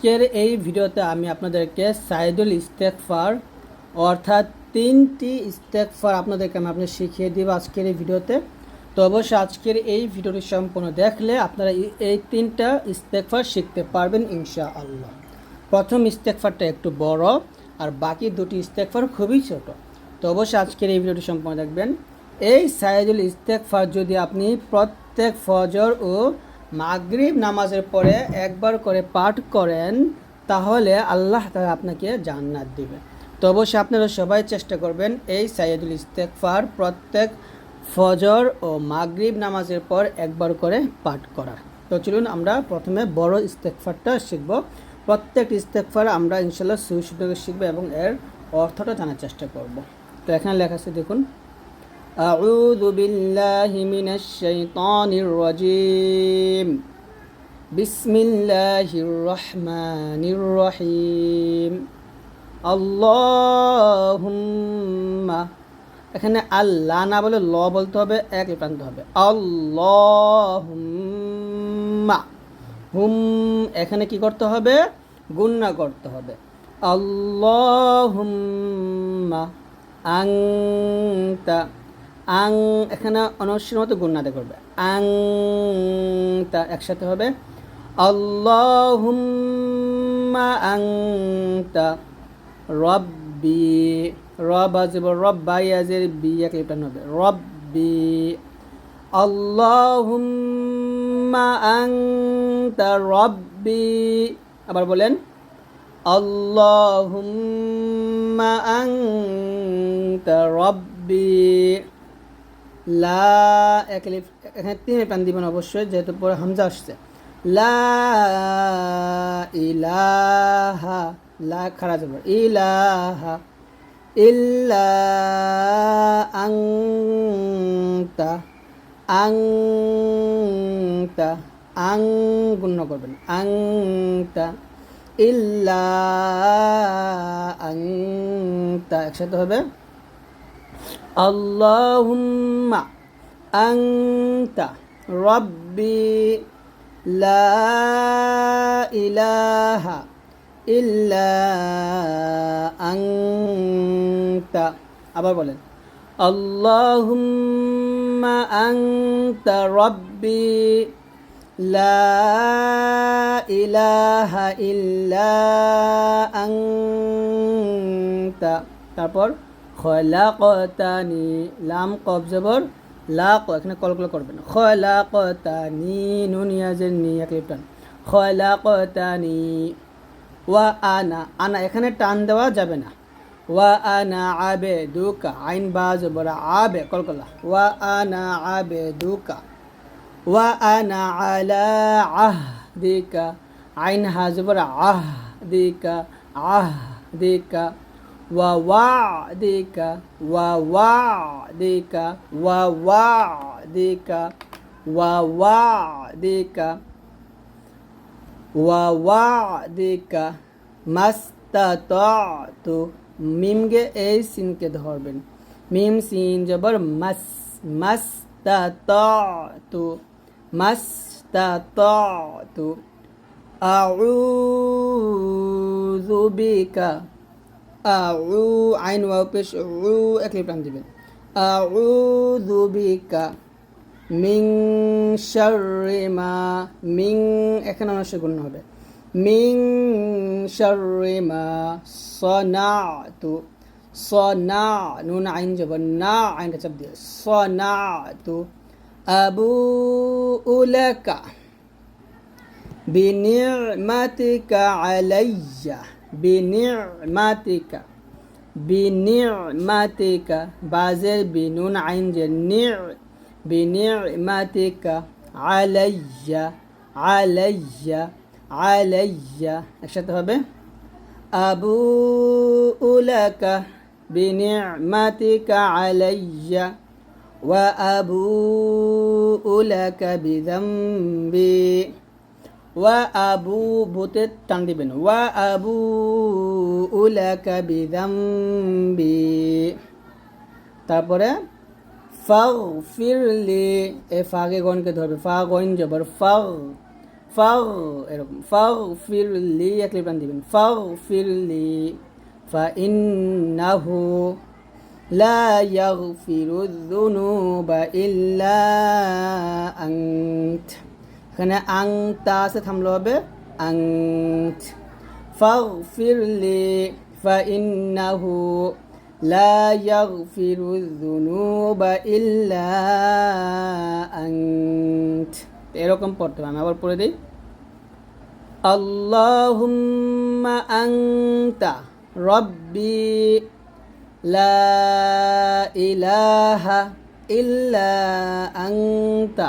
আজকের এই ভিডিওতে আমি আপনাদেরকে সাইদুল ইস্তেকফার অর্থাৎ তিনটি ইস্তেকফার আপনাদেরকে আমি আপনি শিখিয়ে দিব আজকের এই ভিডিওতে। তো অবশ্যই আজকের এই ভিডিওটি সম্পূর্ণ দেখলে আপনারা এই- তিনটা ইস্তেকফার শিখতে পারবেন ইনশা আল্লাহ প্রথম ইস্তেকফারটা একটু বড়, আর বাকি দুটি ইস্তেকফার খুবই ছোট। তো অবশ্যই আজকের এই ভিডিওটি সম্পূর্ণ দেখবেন। এই সাইদুল ইস্তেকফার যদি আপনি প্রত্যেক ফজর ও মাগরিব নামাজের পরে একবার করে পাঠ করেন, তাহলে আল্লাহ তাআলা আপনাকে জান্নাত দিবে। তো অবশ্যই আপনারা সবাই চেষ্টা করবেন এই সাইদুল ইস্তেকফার প্রত্যেক ফজর ও মাগরিব নামাজের পর একবার করে পাঠ করার। তো চলুন আমরা প্রথমে বড় ইস্তেকফারটা শিখব। প্রত্যেকটি ইস্তেকফার আমরা ইনশাল্লাহ সুশুদ্ধকে শিখব এবং এর অর্থটা জানার চেষ্টা করব। তো এখানে লেখা আছে, দেখুন أعوذ بالله من الشيطان الرجيم بسم الله الرحمن الرحيم اللهم এখানে আল্লাহ না বলে ল বলতে হবে এক প্রান্ত হবে আল্লাহুম্মা হুম এখানে কি করতে হবে গুন্না করতে হবে আল্লাহুম্মা আংতা আং এখানে অনস্যের মতো গুন্নাতে করবে। আং তা একসাথে হবে। আল্লাহুম্মা আংতা রব্বি, রব আজব রব্বাই আজের বি এক লিপ্টান হবে। রব্বি, আল্লাহুম্মা আংতা রব্বি, আবার বলেন, আল্লাহুম্মা আংতা রব্বি। লা, এক লিপ এখানে প্রাণ দিবেন অবশ্যই, যেহেতু পরে হামজা আসছে। লা ইলাহা, লা খারা যাব। ইলাহা ইল্লা আংতা আংতা, আং গুণ্য করবেন। আংতা ইল্লা আংতা, একসাথে হবে اللهم أنت ربي لا إله إلا أنت আবার বলেন اللهم أنت ربي لا إله إلا أنت তারপর খলাকতানি, লাম কব জবর, লাক, এখানে কলকলা করবেন খলাকতানি, নুন, ইয়াজের নি, এক লিপটান খলাকতানি, ওয়া আনা আনা, এখানে টান দেওয়া যাবে না। ওয়া আনা আবে দুকা আইন বা জবর, আবে, কলকলা। ওয়া আনা আবে দুকা ওয়া আনা আলা আহ দিকা আইন হা, জবর আহ দিকা আহ দিকা ووعدك ووعدك ووعدك ووعدك ووعدك ما استطعت मीम के ए सिन के धरबें मीम सिन जबर मस मस्त तु मस्त तु अऊजु बिका আউ আইন ওয়াও পেশ উ একলি প্রাণ দিবেন আউযু বিকা মিং শাররি মা মিং এখানে অনার্স গুণ হবে। মিং না মা সনাতু সনা নুন আইন যাব না আইন চাপ দিয়ে সনাতু আবু উলাকা বিনিমাতিকা আলাইয়া। بنعمتك بنعمتك بازل بنون عين جنع بنعمتك علي علي علي একসাথে হবে أبوء لك بنعمتك علي وأبوء لك بذنبي ওয়া আবু ভূতে টান দিবেন। ওয়া আবু উলাকা বিদাম্বি তারপরে ফাউ ফিরলি এ ফাগে গনকে ধরবে। ফা গন জবর ফাউ ফাউ এরকম। ফাউ ফিরলি এক টান দিবেন। ফাউ ফিরলি ফা ইন্নাহু লা ইয়াগফিরু যুনুবা ইল্লা আন্ত। এখানে আংতা আছে থামলে হবে আংত ফাগফির লি ফাইন্নাহু লা ইয়াগফিরু যুনুবা ইল্লা আন্ত এরকম পড়তে হবে আমি আবার পড়ে দিই আল্লাহুম্মা আংতা রব্বি লা ইলাহা ইল্লা আংতা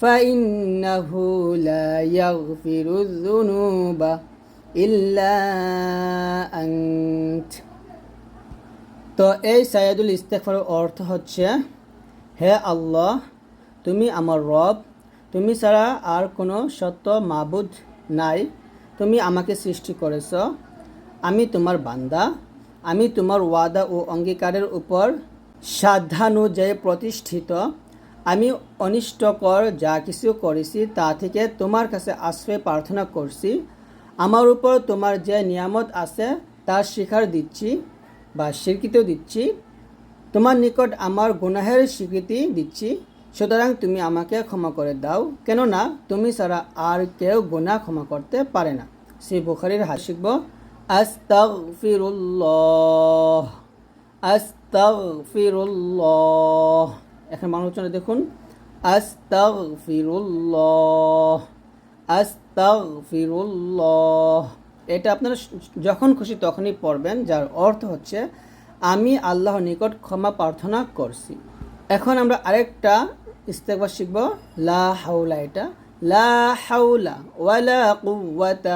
فإنه لا يغفر الذنوب إلا أنت তো এই সাইয়াদুল ইস্তেকফারের অর্থ হচ্ছে হে আল্লাহ তুমি আমার রব তুমি ছাড়া আর কোনো সত্য মাবুদ নাই তুমি আমাকে সৃষ্টি করেছ আমি তোমার বান্দা আমি তোমার ওয়াদা ও অঙ্গীকারের উপর সাধ্যানুযায়ী প্রতিষ্ঠিত আমি অনিষ্টকর যা কিছু করেছি তা থেকে তোমার কাছে আশ্রয় প্রার্থনা করছি। আমার উপর তোমার যে নিয়ামত আছে তার স্বীকার দিচ্ছি বা স্বীকৃতিও দিচ্ছি। তোমার নিকট আমার গুনাহের স্বীকৃতি দিচ্ছি। সুতরাং তুমি আমাকে ক্ষমা করে দাও। কেননা তুমি ছাড়া আর কেউ গুনাহ ক্ষমা করতে পারে না। শ্রী বুখারির শিখব। আস্তাগফিরুল্লাহ। আস্তাগফিরুল্লাহ। এখন বাংলা উচ্চারণে দেখুন, আস্তাগফিরুল্লাহ আস্তাগফিরুল্লাহ। এটা আপনারা যখন খুশি তখনই পড়বেন, যার অর্থ হচ্ছে, আমি আল্লাহর নিকট ক্ষমা প্রার্থনা করছি। এখন আমরা আরেকটা ইস্তেকবার শিখব, লা হাউলা এটা। লা হাউলা ওয়ালা কুওয়াতা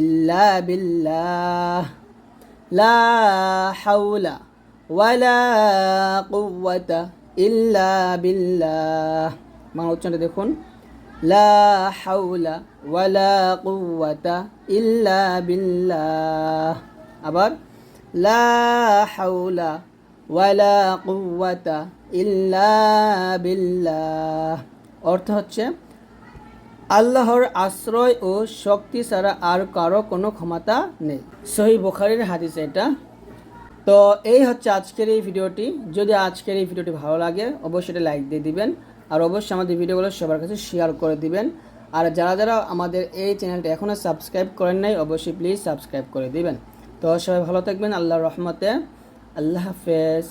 ইল্লা বিল্লাহ। লা হাউলা ওয়ালা কুওয়াতা ইল্লা বিল্লাহ। বাংলা উচ্চারণটা দেখুন। লা হাউলা ওয়ালা কুওয়াতা ইল্লা বিল্লাহ। আবার লা হাউলা ওয়ালা কুওয়াতা ইল্লা বিল্লাহ। অর্থ হচ্ছে আল্লাহর আশ্রয় ও শক্তি ছাড়া আর কারও কোনো ক্ষমতা নেই। সহি বোখারির হাদিস এটা তো এই হচ্ছে আজকের এই ভিডিওটি। যদি আজকের এই ভিডিওটি ভালো লাগে, অবশ্যই এটা লাইক দিয়ে দিবেন। আর অবশ্যই আমাদের ভিডিওগুলো সবার কাছে শেয়ার করে দিবেন। আর যারা যারা আমাদের এই চ্যানেলটা এখনও সাবস্ক্রাইব করেন নাই, অবশ্যই প্লিজ সাবস্ক্রাইব করে দিবেন। তো সবাই ভালো থাকবেন, আল্লাহর রহমতে। আল্লাহ হাফেজ।